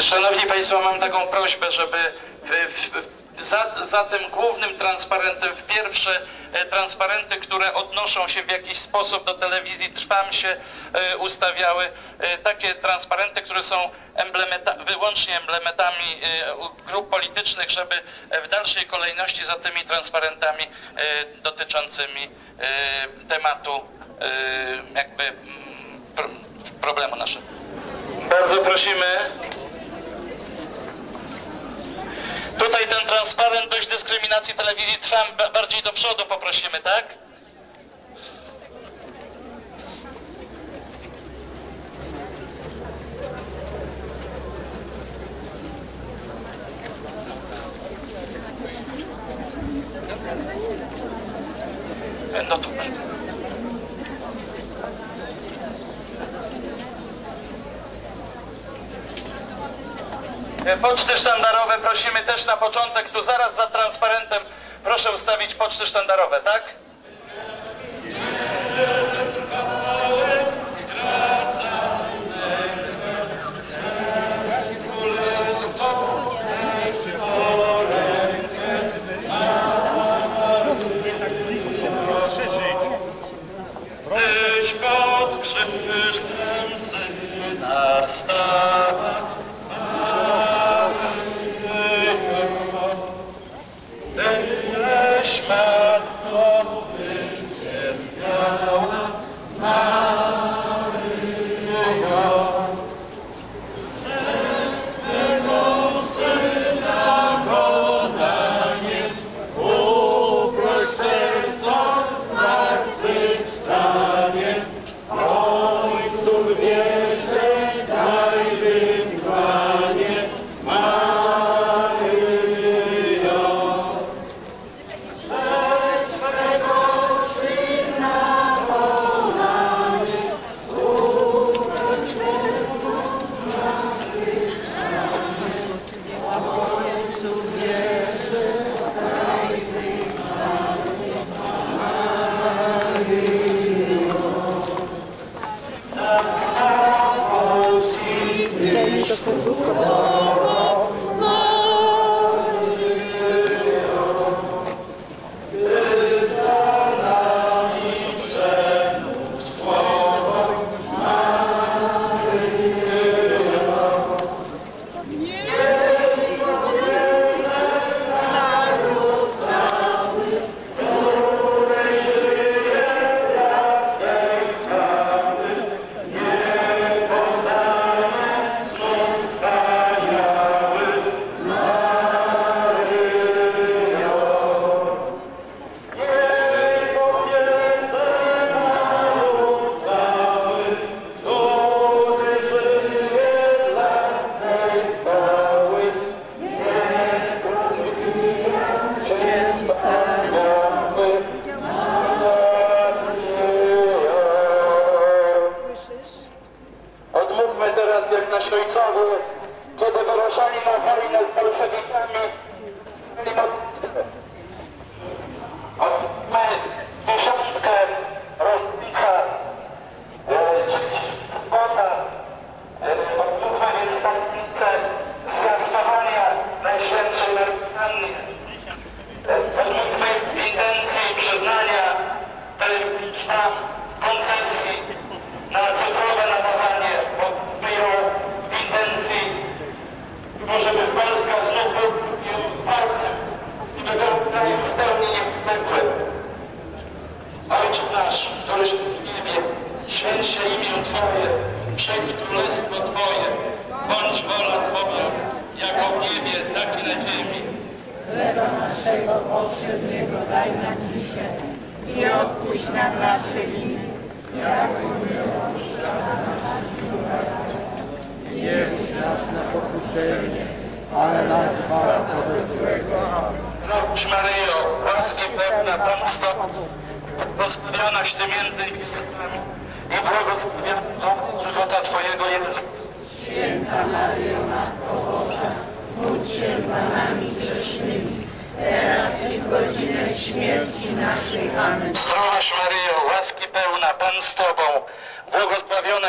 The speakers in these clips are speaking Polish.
Szanowni Państwo, mam taką prośbę, żeby za, za tym głównym transparentem, w pierwsze e, transparenty, które odnoszą się w jakiś sposób do telewizji Trwam się e, ustawiały e, takie transparenty, które są emblemeta, wyłącznie emblematami e, grup politycznych, żeby e, w dalszej kolejności za tymi transparentami e, dotyczącymi e, tematu e, jakby mm, pro, problemu naszego. Bardzo prosimy. Tutaj ten transparent dość dyskryminacji telewizji ba- bardziej do przodu poprosimy, tak? No tu. Poczty sztandarowe prosimy też na początek, tu zaraz za transparentem proszę ustawić poczty sztandarowe, tak? Powszedniego daj nam dzisiaj i odpuść nam nasze pełna, Pan z Tobą, błogosławiona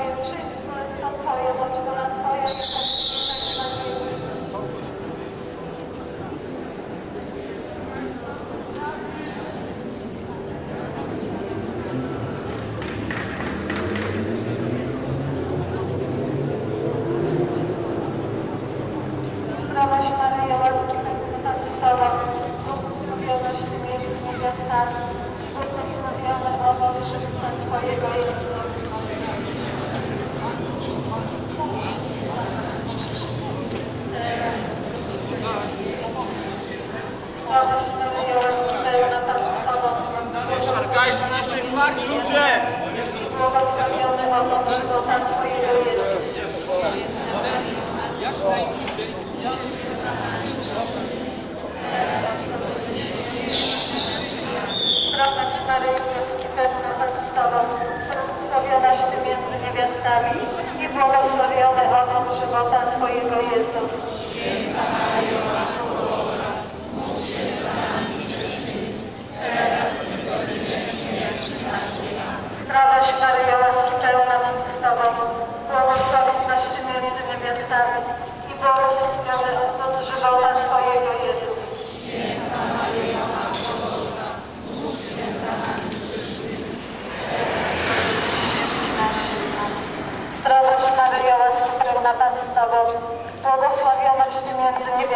pokoju, wszystko, co pokoju.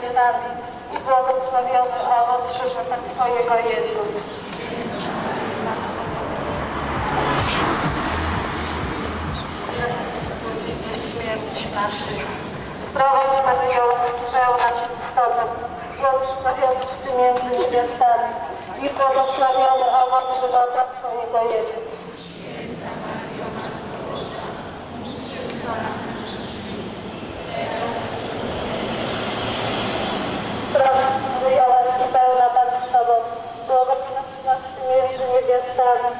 z nami i błogosławiony owoc żywota Twojego Jezus. śmierć naszych. Zdrowaś Maryjo, spełna Ci istotę, błogosławiony Ty między niewiastami i błogosławiony owoc żywota Twojego Jezus. Maryjo, łaski pełna Pan z Tobą, błogosławionaś między niewiastami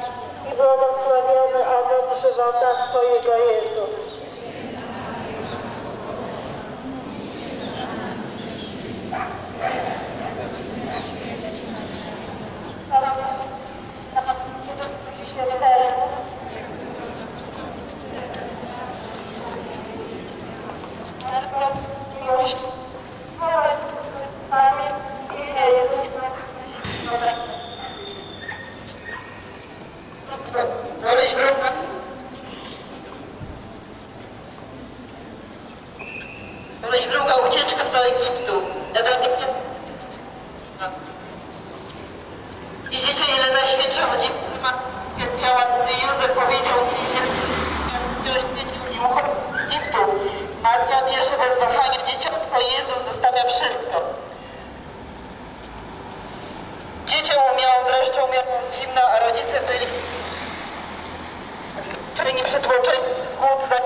i błogosławiony owoc Twojego Jezus. Czyli przytłoczeni głód za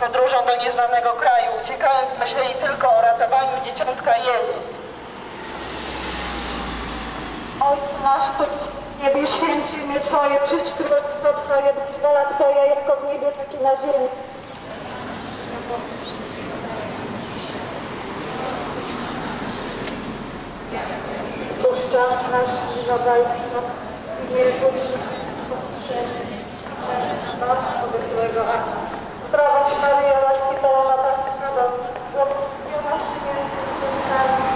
podróżą do nieznanego kraju. Uciekając myśleli tylko o ratowaniu dzieciątka Jezus. Ojcu nasz, który w niebie święci imię Twoje, przyjdź królestwo Twoje, bądź wola Twoja, jako w niebie, tak i na ziemi. Puszcza nasz i nie budź Obecnego Zdrowaś Maryjo, łaski pełna Pan z Tobą, błogosławionaś Ty między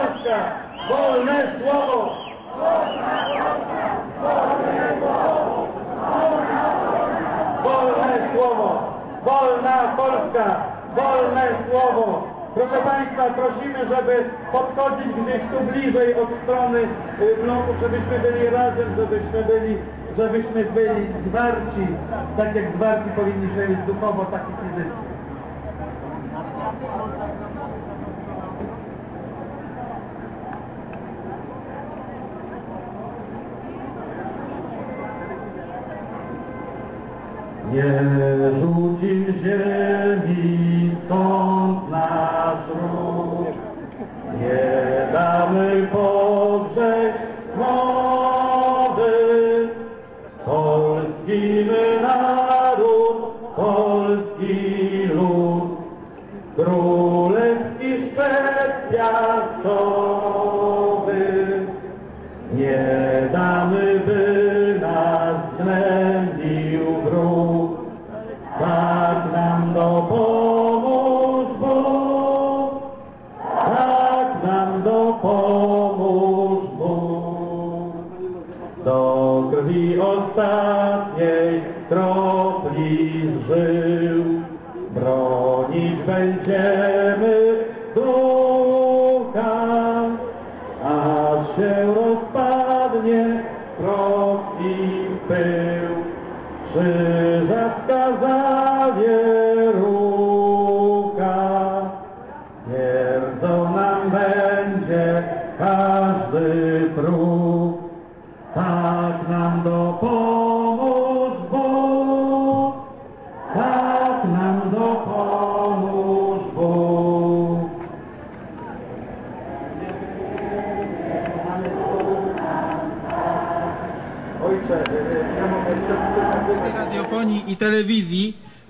Wolna Polska! Wolne słowo! Wolne słowo! Wolna Polska! Wolne słowo! Proszę Państwa, prosimy, żeby podchodzić gdzieś tu bliżej od strony y, bloku, żebyśmy byli razem, żebyśmy byli, żebyśmy byli zwarci, tak jak zwarci powinniśmy być duchowo, tak i fizycznie. Nie rzuci ziemi stąd nasz ród, nie damy podrzeć młody. Polski my Yeah.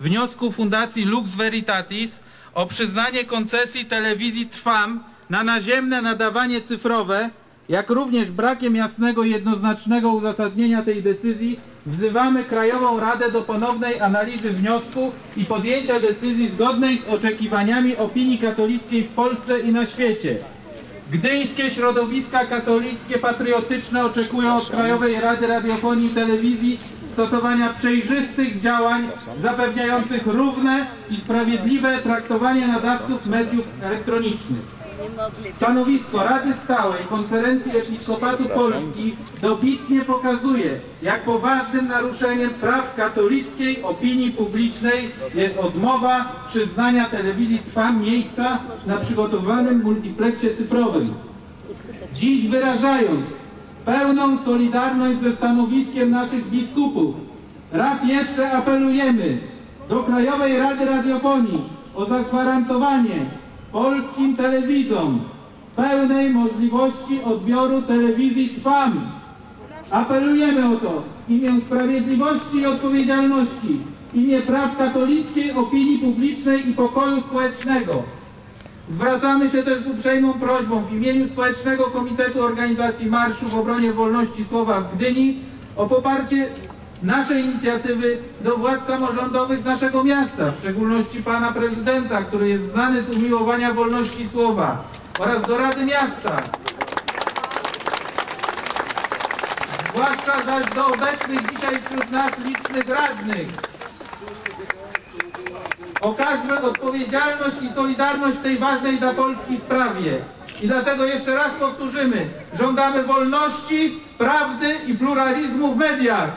Wniosku Fundacji Lux Veritatis o przyznanie koncesji telewizji Trwam na naziemne nadawanie cyfrowe, jak również brakiem jasnego i jednoznacznego uzasadnienia tej decyzji, wzywamy Krajową Radę do ponownej analizy wniosku i podjęcia decyzji zgodnej z oczekiwaniami opinii katolickiej w Polsce i na świecie. Gdyńskie środowiska katolickie patriotyczne oczekują od Krajowej Rady Radiofonii i Telewizji stosowania przejrzystych działań zapewniających równe i sprawiedliwe traktowanie nadawców mediów elektronicznych. Stanowisko Rady Stałej Konferencji Episkopatu Polski dobitnie pokazuje, jak poważnym naruszeniem praw katolickiej opinii publicznej jest odmowa przyznania telewizji Trwam miejsca na przygotowanym multipleksie cyfrowym. Dziś wyrażając pełną solidarność ze stanowiskiem naszych biskupów, raz jeszcze apelujemy do Krajowej Rady Radiofonii o zagwarantowanie polskim telewizom pełnej możliwości odbioru telewizji Trwam. Apelujemy o to w imię sprawiedliwości i odpowiedzialności, w imię praw katolickiej opinii publicznej i pokoju społecznego. Zwracamy się też z uprzejmą prośbą w imieniu Społecznego Komitetu Organizacji Marszu w obronie wolności słowa w Gdyni o poparcie naszej inicjatywy do władz samorządowych naszego miasta, w szczególności pana prezydenta, który jest znany z umiłowania wolności słowa oraz do Rady Miasta. Zwłaszcza zaś do obecnych dzisiaj wśród nas licznych radnych. Okażmy odpowiedzialność i solidarność w tej ważnej dla Polski sprawie. I dlatego jeszcze raz powtórzymy, żądamy wolności, prawdy i pluralizmu w mediach.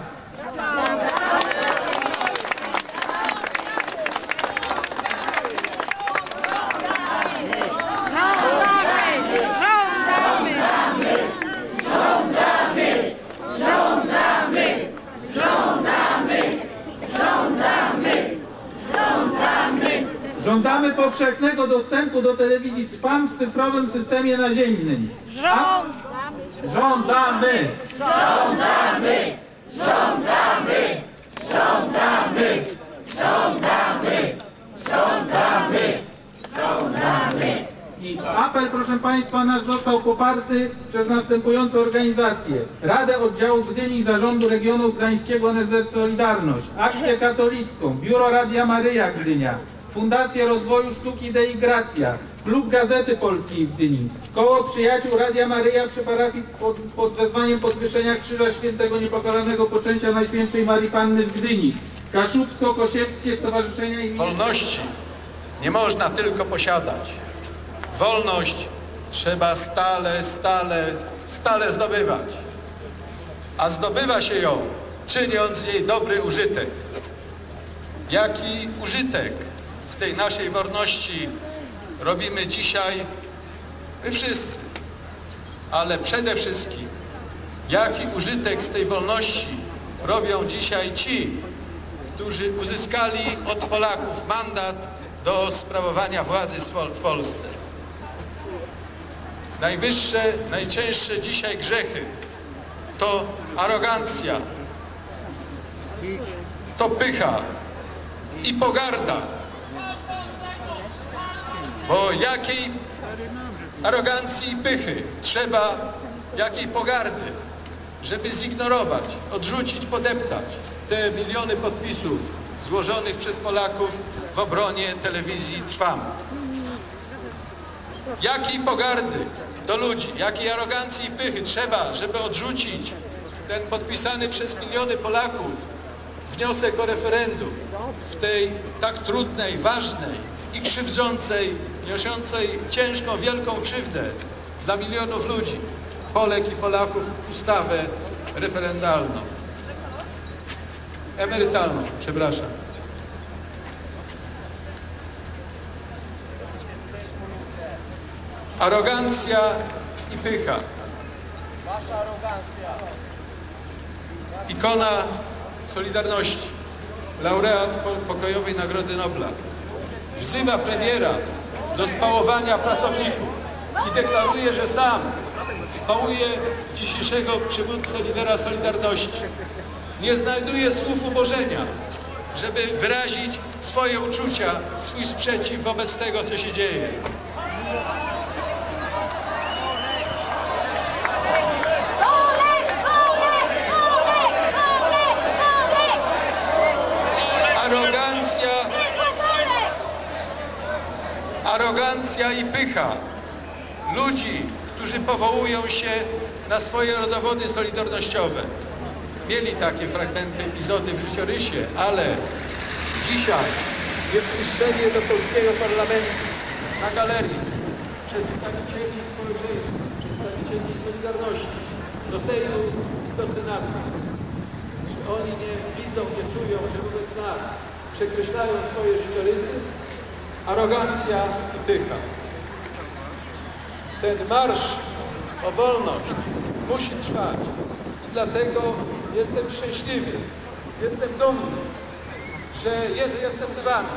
Żądamy powszechnego dostępu do telewizji Trwam w cyfrowym systemie naziemnym. A- Żądamy! I Apel, proszę Państwa, nasz został poparty przez następujące organizacje. Radę Oddziału Gdyni Zarządu Regionu Gdańskiego NSZ Solidarność, Akcję Katolicką, Biuro Radia Maryja Gdynia, Fundację Rozwoju Sztuki Dei Gratia, Klub Gazety Polskiej w Gdyni, Koło Przyjaciół Radia Maryja przy parafii pod, pod wezwaniem podwyższenia Krzyża Świętego Niepokalanego Poczęcia Najświętszej Marii Panny w Gdyni, Kaszubsko-Kosiewskie Stowarzyszenia i... Wolności nie można tylko posiadać. Wolność trzeba stale, stale, stale zdobywać. A zdobywa się ją, czyniąc jej dobry użytek. Jaki użytek z tej naszej wolności robimy dzisiaj my wszyscy, ale przede wszystkim jaki użytek z tej wolności robią dzisiaj ci, którzy uzyskali od Polaków mandat do sprawowania władzy w Polsce. Najwyższe, najcięższe dzisiaj grzechy to arogancja, to pycha i pogarda. Bo jakiej arogancji i pychy trzeba, jakiej pogardy, żeby zignorować, odrzucić, podeptać te miliony podpisów złożonych przez Polaków w obronie telewizji Trwam. Jakiej pogardy do ludzi, jakiej arogancji i pychy trzeba, żeby odrzucić ten podpisany przez miliony Polaków wniosek o referendum w tej tak trudnej, ważnej i krzywdzącej, niosącej ciężką, wielką krzywdę dla milionów ludzi, Polek i Polaków, ustawę referendalną. Emerytalną, przepraszam. Arogancja i pycha. Ikona Solidarności, laureat po- pokojowej Nagrody Nobla, wzywa premiera do spałowania pracowników i deklaruje, że sam spałuje dzisiejszego przywódcę lidera Solidarności. Nie znajduje słów ubożenia, żeby wyrazić swoje uczucia, swój sprzeciw wobec tego, co się dzieje. Arogancja i pycha ludzi, którzy powołują się na swoje rodowody solidarnościowe. Mieli takie fragmenty, epizody w życiorysie, ale dzisiaj jest wpuszczenie do polskiego parlamentu na galerii przedstawicieli społeczeństwa, przedstawicieli Solidarności, do Sejmu i do Senatu. Czy oni nie widzą, nie czują, że wobec nas przekreślają swoje życiorysy? Arogancja i pycha. Ten marsz o wolność musi trwać. I dlatego jestem szczęśliwy, jestem dumny, że jest, jestem z Wami,